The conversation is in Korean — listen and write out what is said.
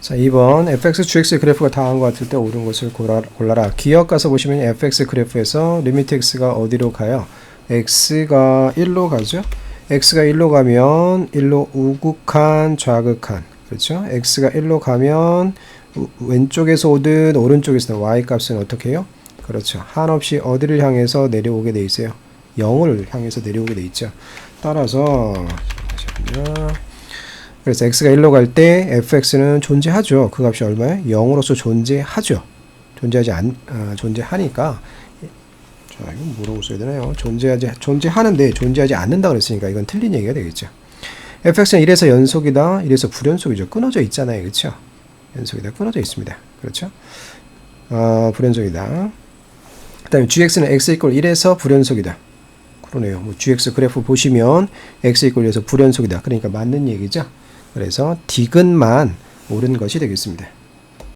자, 2번 fx, gx 그래프가 다한 것 같을 때 옳은 것을 골라, 골라라. 기억 가서 보시면 fx 그래프에서 리미트 x가 어디로 가요? x가 1로 가죠? x가 1로 가면 1로 우극한, 좌극한. 그렇죠? x가 1로 가면 우- 왼쪽에서 오든 오른쪽에서 y 값은 어떻게 해요? 그렇죠. 한없이 어디를 향해서 내려오게 돼 있어요? 0을 향해서 내려오게 돼 있죠. 따라서 잠시만요. 그래서 x가 1로 갈 때 fx는 존재하죠. 그 값이 얼마예요? 0으로서 존재하죠. 존재하지 않 아, 존재하니까 자 이건 뭐라고 써야 되나요? 존재하지 존재하는데 존재하지 않는다 그랬으니까 이건 틀린 얘기가 되겠죠. fx는 1에서 연속이다, 1에서 불연속이죠. 끊어져 있잖아요, 그렇죠? 연속이다, 끊어져 있습니다. 그렇죠? 아 불연속이다. 그 다음에 gx는 x 이퀄 1에서 불연속이다. 그러네요. 뭐 gx 그래프 보시면 x 이퀄 1에서 불연속이다. 그러니까 맞는 얘기죠. 그래서 디귿만 옳은 것이 되겠습니다.